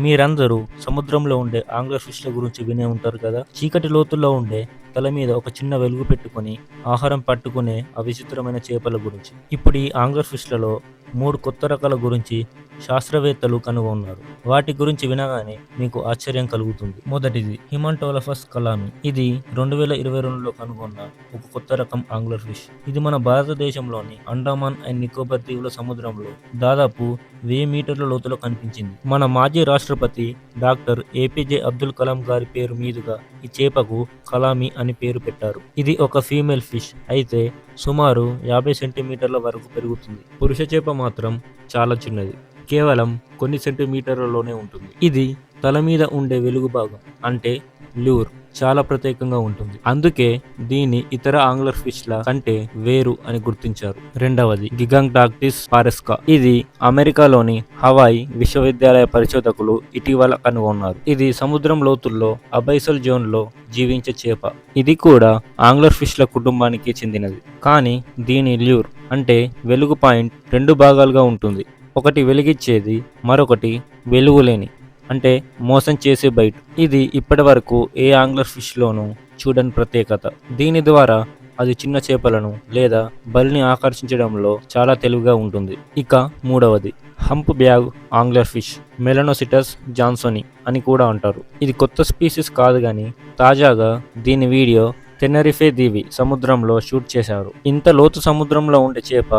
మీరందరూ సముద్రంలో ఉండే ఆంగ్ల ఫిష్ల గురించి వినే ఉంటారు కదా? చీకటి లోతుల్లో ఉండే తల మీద ఒక చిన్న వెలుగు పెట్టుకొని ఆహారం పట్టుకునే ఆ విచిత్రమైన చేపల గురించి. ఇప్పుడు ఈ ఆంగ్ల ఫిష్లలో మూడు కొత్త రకాల గురించి శాస్త్రవేత్తలు కనుగొన్నారు. వాటి గురించి వినగానే మీకు ఆశ్చర్యం కలుగుతుంది. మొదటిది హిమాంటోలఫస్ కలామి. ఇది రెండు వేల ఇరవై రెండులో కనుగొన్న ఒక కొత్త రకం ఆంగ్లర్ ఫిష్. ఇది మన భారతదేశంలోని అండమాన్ అండ్ నికోబార్ దీవుల సముద్రంలో దాదాపు వెయ్యి మీటర్ల లోతులో కనిపించింది. మన మాజీ రాష్ట్రపతి డాక్టర్ ఏపీజే అబ్దుల్ కలాం గారి పేరు మీదుగా ఈ చేపకు కలామి అని పేరు పెట్టారు. ఇది ఒక ఫీమేల్ ఫిష్. అయితే సుమారు యాభై సెంటీమీటర్ల వరకు పెరుగుతుంది. పురుష చేప మాత్రం చాలా చిన్నది. కేవలం కొన్ని సెంటీమీటర్లలోనే ఉంటుంది. ఇది తల మీద ఉండే వెలుగు భాగం. అంటే ల్యూర్ చాలా ప్రత్యేకంగా ఉంటుంది. అందుకే దీన్ని ఇతర ఆంగ్లర్ ఫిష్ల కంటే వేరు అని గుర్తించారు. రెండవది గిగంగ్డాక్టిస్ పారెస్కా ఇది అమెరికాలోని హవాయి విశ్వవిద్యాలయ పరిశోధకులు ఇటీవల కనుగొన్నారు. ఇది సముద్రం లోతుల్లో అబైసల్ జోన్లో జీవించే చేప. ఇది కూడా ఆంగ్లర్ ఫిష్ల కుటుంబానికి చెందినది. కానీ దీని ల్యూర్ అంటే వెలుగు పాయింట్ రెండు భాగాలుగా ఉంటుంది. ఒకటి వెలిగిచ్చేది మరొకటి వెలుగులేని. అంటే మోసం చేసే బైట్. ఇది ఇప్పటి వరకు ఏ ఆంగ్లర్ ఫిష్లోనూ చూడని ప్రత్యేకత. దీని ద్వారా అది చిన్న చేపలను లేదా బలిని ఆకర్షించడంలో చాలా తెలివిగా ఉంటుంది. ఇక మూడవది humpback angler fish Melanocetus johnsonii అని కూడా అంటారు. ఇది కొత్త స్పీసీస్ కాదు కానీ తాజాగా దీని వీడియో తెన్నరిఫే దీవి సముద్రంలో షూట్ చేశారు. ఇంత లోతు సముద్రంలో ఉండే చేప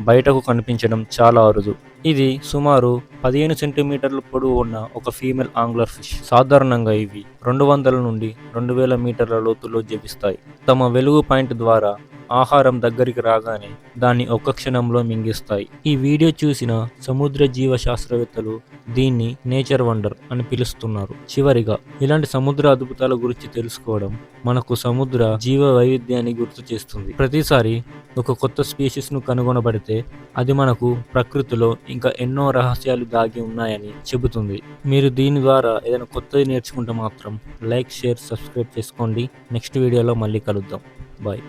బయటకు కనిపించడం చాలా అరుదు. ఇది సుమారు పదిహేను సెంటీమీటర్ల పొడవు ఉన్న ఒక ఫీమేల్ ఆంగ్లర్ ఫిష్. సాధారణంగా ఇవి రెండు వందల నుండి రెండు వేల మీటర్ల లోతులో జీవిస్తాయి. తమ వెలుగు పాయింట్ ద్వారా ఆహారం దగ్గరికి రాగానే దాన్ని ఒక్క క్షణంలో మింగిస్తాయి. ఈ వీడియో చూసిన సముద్ర జీవ శాస్త్రవేత్తలు దీన్ని నేచర్ వండర్ అని పిలుస్తున్నారు. చివరిగా ఇలాంటి సముద్ర అద్భుతాల గురించి తెలుసుకోవడం మనకు సముద్ర జీవ వైవిధ్యాన్ని గుర్తు చేస్తుంది. ప్రతిసారి ఒక కొత్త స్పీషీస్ను కనుగొనబడితే అది మనకు ప్రకృతిలో ఇంకా ఎన్నో రహస్యాలు దాగి ఉన్నాయని చెబుతుంది. మీరు దీని ద్వారా ఏదైనా కొత్తది నేర్చుకుంటే మాత్రం లైక్ షేర్ సబ్స్క్రైబ్ చేసుకోండి. నెక్స్ట్ వీడియోలో మళ్ళీ కలుద్దాం. బాయ్.